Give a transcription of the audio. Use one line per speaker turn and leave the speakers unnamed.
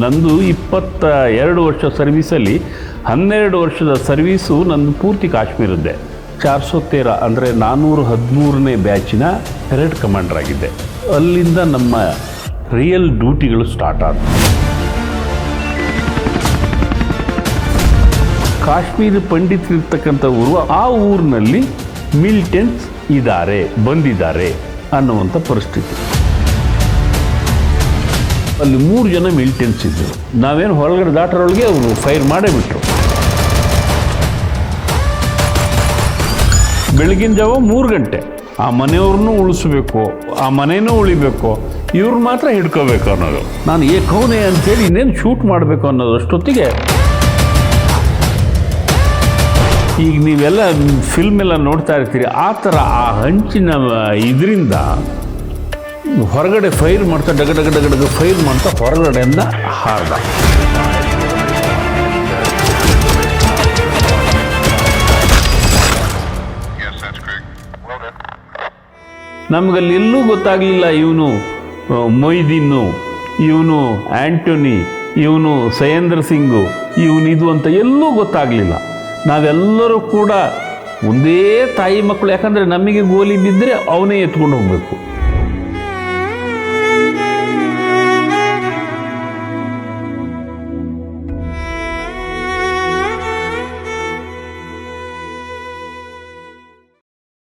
ನಂದು ಇಪ್ಪತ್ತ ಎರಡು ವರ್ಷ ಸರ್ವೀಸಲ್ಲಿ ಹನ್ನೆರಡು ವರ್ಷದ ಸರ್ವೀಸು ನಂದು ಪೂರ್ತಿ ಕಾಶ್ಮೀರದ್ದೇ. ಚಾರ್ಸೋ ತೇರ ಅಂದರೆ ನಾನ್ನೂರ ಹದಿಮೂರನೇ ಬ್ಯಾಚಿನ ಪೆರೇಡ್ ಕಮಾಂಡರ್ ಆಗಿದ್ದೆ. ಅಲ್ಲಿಂದ ನಮ್ಮ ರಿಯಲ್ ಡ್ಯೂಟಿಗಳು ಸ್ಟಾರ್ಟ್ ಆದವು. ಕಾಶ್ಮೀರ ಪಂಡಿತರಿರ್ತಕ್ಕಂಥ ಊರು, ಆ ಊರಿನಲ್ಲಿ ಮಿಲಿಟೆಂಟ್ಸ್ ಇದ್ದಾರೆ, ಬಂದಿದ್ದಾರೆ ಅನ್ನುವಂಥ ಪರಿಸ್ಥಿತಿ. ಅಲ್ಲಿ ಮೂರು ಜನ ಮಿಲಿಟೆಂಟ್ಸ್ ಇದ್ದರು ನಾವೇನು ಹೊರಗಡೆ ದಾಟರೊಳಗೆ ಅವರು ಫೈರ್ ಮಾಡೇ ಬಿಟ್ಟರು ಬೆಳಗಿನ ಜಾವ ಮೂರು ಗಂಟೆ. ಆ ಮನೆಯವ್ರನ್ನೂ ಉಳಿಸ್ಬೇಕು, ಆ ಮನೆಯೂ ಉಳಿಬೇಕು, ಇವ್ರು ಮಾತ್ರ ಹಿಡ್ಕೋಬೇಕು ಅನ್ನೋದು. ನಾನು ಏ ಕೌನೆ ಅಂತೇಳಿ ಇನ್ನೇನು ಶೂಟ್ ಮಾಡಬೇಕು ಅನ್ನೋದಷ್ಟೊತ್ತಿಗೆ ಈಗ ನೀವೆಲ್ಲ ಫಿಲ್ಮೆಲ್ಲ ನೋಡ್ತಾ ಇರ್ತೀರಿ. ಆ ಥರ ಆ ಹಂಚಿನ ಇದರಿಂದ ಹೊರಗಡೆ ಫೈರ್ ಮಾಡ್ತಾ ಡಗ ಡಗ ಡಗ ಡಗ ಫೈರ್ ಮಾಡ್ತಾ ಹೊರಗಡೆಯಿಂದ ಹಾರ್ದ. ನಮಗಲ್ಲಿ ಎಲ್ಲೂ ಗೊತ್ತಾಗಲಿಲ್ಲ ಇವನು ಮೊಯ್ದೀನು ಇವನು ಆ್ಯಂಟೋನಿ ಇವನು ಸಯೇಂದ್ರ ಸಿಂಗು ಇವನು ಇದು ಅಂತ ಎಲ್ಲೂ ಗೊತ್ತಾಗಲಿಲ್ಲ. ನಾವೆಲ್ಲರೂ ಕೂಡ ಒಂದೇ ತಾಯಿ ಮಕ್ಕಳು ಯಾಕಂದರೆ ನಮಗೆ ಗೋಲಿ ಬಿದ್ದರೆ ಅವನೇ ಎತ್ಕೊಂಡು ಹೋಗಬೇಕು.